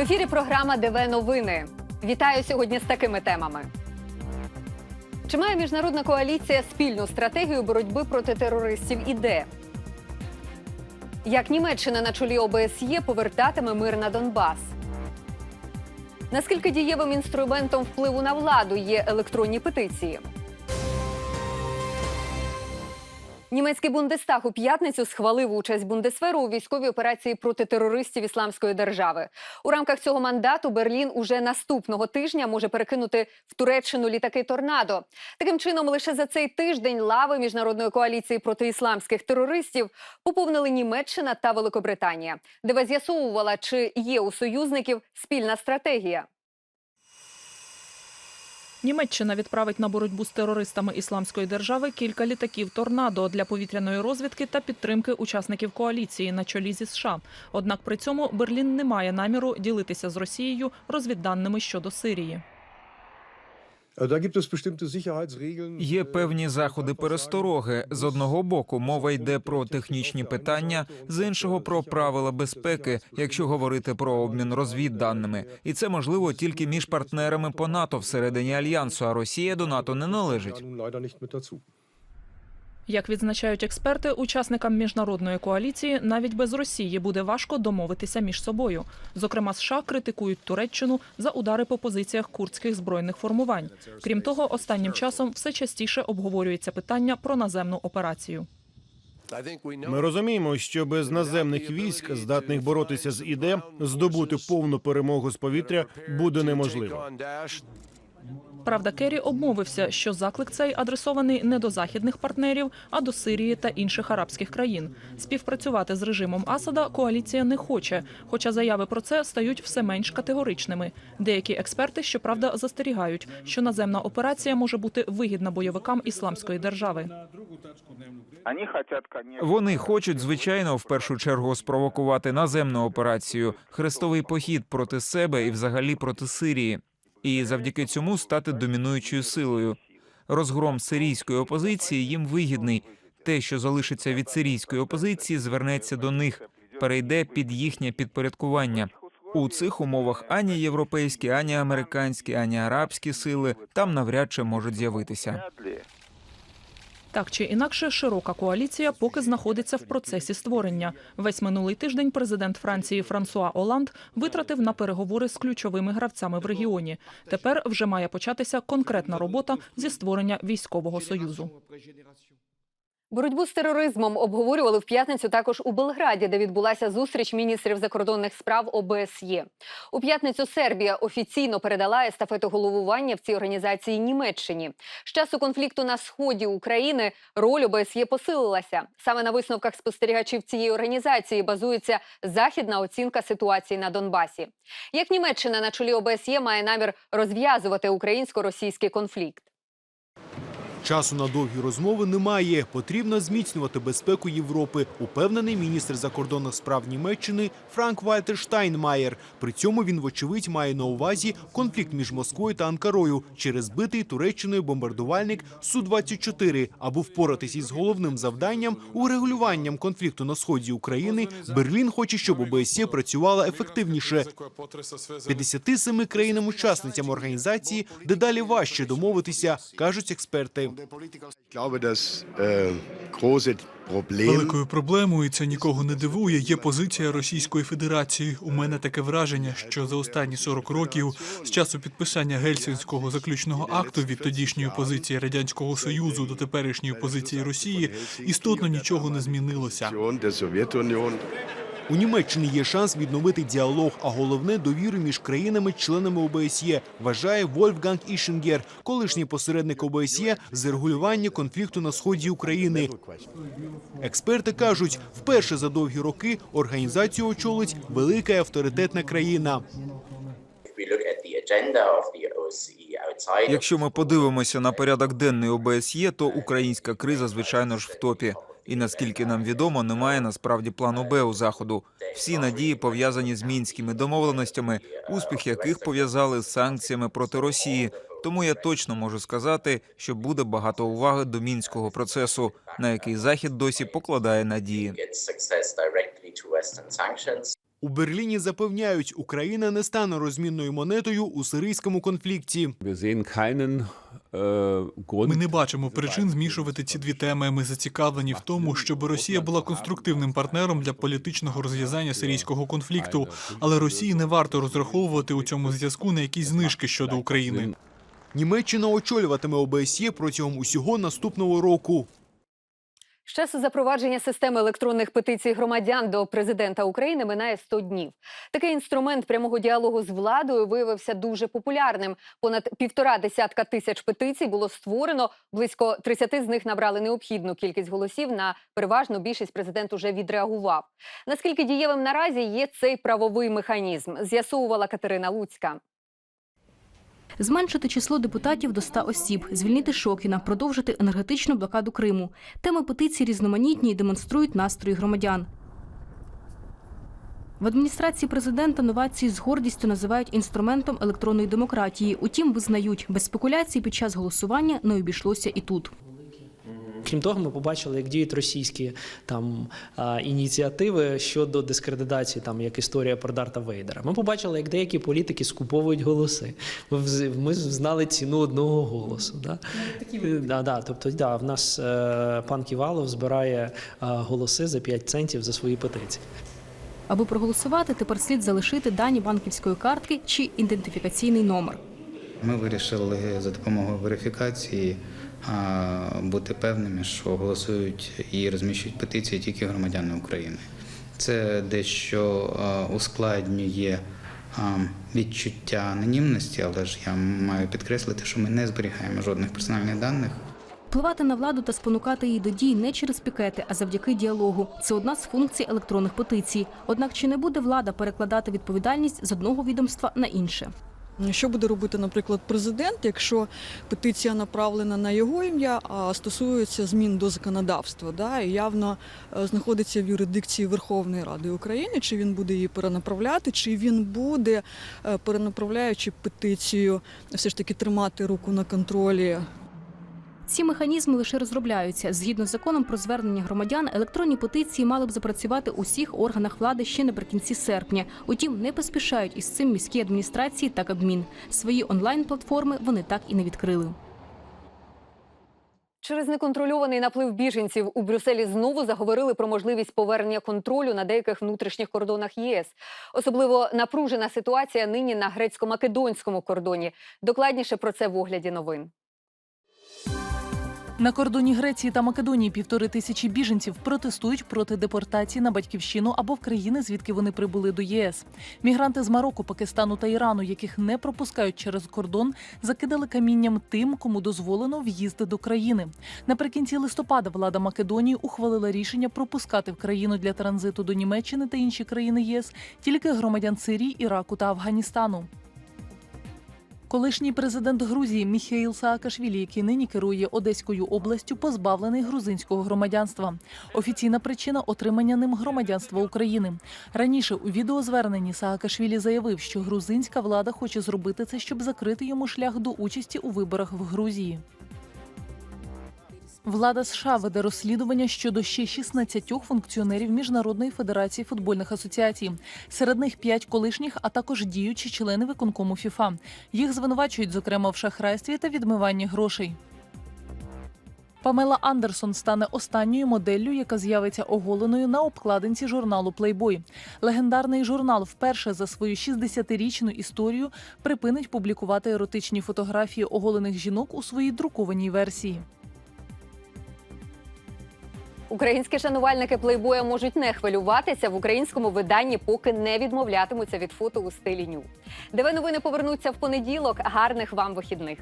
В ефірі програма ДВ Новини. Вітаю сьогодні з такими темами. Чи має міжнародна коаліція спільну стратегію боротьби проти терористів і де? Як Німеччина на чолі ОБСЄ повертатиме мир на Донбас? Наскільки дієвим інструментом впливу на владу є електронні петиції? Німецький Бундестаг у п'ятницю схвалив участь Бундесверу у військовій операції проти терористів Ісламської держави. У рамках цього мандату Берлін уже наступного тижня може перекинути в Туреччину літаки торнадо. Таким чином, лише за цей тиждень лави міжнародної коаліції проти ісламських терористів поповнили Німеччина та Великобританія, де з'ясовувала, чи є у союзників спільна стратегія. Німеччина відправить на боротьбу з терористами ісламської держави кілька літаків торнадо для повітряної розвідки та підтримки учасників коаліції на чолі зі США. Однак при цьому Берлін не має наміру ділитися з Росією розвідданими щодо Сирії. Є певні заходи перестороги. З одного боку мова йде про технічні питання, з іншого про правила безпеки, якщо говорити про обмін розвідданими. І це можливо тільки між партнерами по НАТО всередині альянсу. А Росія до НАТО не належить. Як відзначають експерти, учасникам міжнародної коаліції навіть без Росії буде важко домовитися між собою. Зокрема, США критикують Туреччину за удари по позиціях курдських збройних формувань. Крім того, останнім часом все частіше обговорюється питання про наземну операцію. Ми розуміємо, що без наземних військ, здатних боротися з ІД, здобути повну перемогу з повітря буде неможливо. Правда, Керрі обмовився, що заклик цей адресований не до західних партнерів, а до Сирії та інших арабських країн. Співпрацювати з режимом Асада коаліція не хоче, хоча заяви про це стають все менш категоричними. Деякі експерти, щоправда, застерігають, що наземна операція може бути вигідна бойовикам ісламської держави. Вони хочуть, звичайно, в першу чергу спровокувати наземну операцію, хрестовий похід проти себе і взагалі проти Сирії, і завдяки цьому стати домінуючою силою. Розгром сирійської опозиції їм вигідний. Те, що залишиться від сирійської опозиції, звернеться до них, перейде під їхнє підпорядкування. У цих умовах ані європейські, ані американські, ані арабські сили там навряд чи можуть з'явитися. Так чи інакше, широка коаліція поки знаходиться в процесі створення. Весь минулий тиждень президент Франції Франсуа Оланд витратив на переговори з ключовими гравцями в регіоні. Тепер вже має початися конкретна робота зі створення військового союзу. Боротьбу з тероризмом обговорювали в п'ятницю також у Белграді, де відбулася зустріч міністрів закордонних справ ОБСЄ. У п'ятницю Сербія офіційно передала естафету головування в цій організації Німеччині. З часу конфлікту на сході України роль ОБСЄ посилилася. Саме на висновках спостерігачів цієї організації базується західна оцінка ситуації на Донбасі. Як Німеччина на чолі ОБСЄ має намір розв'язувати українсько-російський конфлікт? Часу на довгі розмови немає. Потрібно зміцнювати безпеку Європи, упевнений міністр закордонних справ Німеччини Франк Вальтер Штайнмаєр. При цьому він, вочевидь, має на увазі конфлікт між Москвою та Анкарою через збитий Туреччиною бомбардувальник Су-24. Аби впоратись із головним завданням урегулюванням конфлікту на сході України, Берлін хоче, щоб ОБСЄ працювала ефективніше. 57 країнам-учасницям організації дедалі важче домовитися, кажуть експерти. Das äh. Великою проблемою, і це нікого не дивує, є позиція Російської Федерації. У мене таке враження, що за останні 40 років з часу підписання гельсінського заключного акту від тодішньої позиції радянського союзу до теперішньої позиції Росії істотно нічого не змінилося. У Німеччині є шанс відновити діалог, а головне довіру між країнами-членами ОБСЄ, вважає Вольфганг Ішингер, колишній посередник ОБСЄ з регулювання конфлікту на сході України. Експерти кажуть, вперше за довгі роки організацію очолить велика і авторитетна країна. Якщо ми подивимося на порядок денний ОБСЄ, то українська криза, звичайно ж, в топі. І наскільки нам відомо, немає насправді плану Б у заходу. Всі надії пов'язані з мінськими домовленостями, успіх яких пов'язали з санкціями проти Росії. Тому я точно можу сказати, що буде багато уваги до мінського процесу, на який захід досі покладає надії. У Берліні запевняють, Україна не стане розмінною монетою у сирійському конфлікті. Grund. Ми не бачимо причин змішувати ці дві теми. Ми зацікавлені в тому, щоб Росія була конструктивним партнером для політичного розв'язання сирійського конфлікту. Але Росії не варто розраховувати у цьому зв'язку на якісь знижки щодо України. Німеччина очолюватиме ОБСЄ протягом усього наступного року. З часу запровадження системи електронних петицій громадян до президента України минає 100 днів. Такий інструмент прямого діалогу з владою виявився дуже популярним. Понад півтора десятка тисяч петицій було створено. Близько 30 з них набрали необхідну кількість голосів. На переважну більшість президент уже відреагував. Наскільки дієвим наразі є цей правовий механізм? З'ясовувала Катерина Луцька. Зменшити число депутатів до 100 осіб, звільнити Шокіна, продовжити енергетичну блокаду Криму. Теми петиції різноманітні і демонструють настрої громадян. В адміністрації президента новації з гордістю називають інструментом електронної демократії. Утім, визнають, без спекуляцій під час голосування не обійшлося і тут. Крім того, ми побачили, як діють російські там ініціативи щодо дискредитації, там як історія про Дарта Вейдера. Ми побачили, як деякі політики скуповують голоси. Ми, ми знали ціну одного голосу. Да? Да, да, тобто, да, в нас е, пан Ківалов збирає е, голоси за 5 центів за свої петиції. Аби проголосувати, тепер слід залишити дані банківської картки чи ідентифікаційний номер. Ми вирішили за допомогою верифікації бути певними, що голосують і розміщують петиції тільки громадяни України. Це дещо ускладнює відчуття анонімності, але ж я маю підкреслити, що ми не зберігаємо жодних персональних даних. Впливати на владу та спонукати її до дій не через пікети, а завдяки діалогу. Це одна з функцій електронних петицій. Однак чи не буде влада перекладати відповідальність з одного відомства на інше? Що буде робити, наприклад, президент, якщо петиція направлена на його ім'я, а стосується змін до законодавства, да, і явно е, знаходиться в юрисдикції Верховної Ради України, чи він буде її перенаправляти, чи він буде, е, перенаправляючи петицію, все ж таки тримати руку на контролі Ці механізми лише розробляються. Згідно з законом про звернення громадян, електронні петиції мали б запрацювати у всіх органах влади ще наприкінці серпня. Утім, не поспішають із цим міські адміністрації та Кабмін. Свої онлайн-платформи вони так і не відкрили. Через неконтрольований наплив біженців у Брюсселі знову заговорили про можливість повернення контролю на деяких внутрішніх кордонах ЄС. Особливо напружена ситуація нині на грецько-македонському кордоні. Докладніше про це в огляді новин. На кордоні Греції та Македонії півтори тисячі біженців протестують проти депортації на батьківщину або в країни, звідки вони прибули до ЄС. Мігранти з Марокко, Пакистану та Ірану, яких не пропускають через кордон, закидали камінням тим, кому дозволено в'їзд до країни. Наприкінці листопада влада Македонії ухвалила рішення пропускати в країну для транзиту до Німеччини та інші країни ЄС тільки громадян Сирії, Іраку та Афганістану. Колишній президент Грузії Міхеїл Саакашвілі, який нині керує Одеською областю, позбавлений грузинського громадянства. Офіційна причина отримання ним громадянства України. Раніше у відеозверненні Саакашвілі заявив, що грузинська влада хоче зробити це, щоб закрити йому шлях до участі у виборах в Грузії. Влада США веде розслідування щодо ще 16 функціонерів Міжнародної федерації футбольних асоціацій. Серед них 5 колишніх, а також діючі члени виконкому ФІФА. Їх звинувачують, зокрема, в шахрайстві та відмиванні грошей. Памела Андерсон стане останньою моделлю, яка з'явиться оголеною на обкладинці журналу Playboy. Легендарний журнал вперше за свою 60-річну історію припинить публікувати еротичні фотографії оголених жінок у своїй друкованій версії. Українські шанувальники плейбоя можуть не хвилюватися в українському виданні, поки не відмовлятимуться від фото у стилі ню. ДВ новини повернуться в понеділок. Гарних вам вихідних.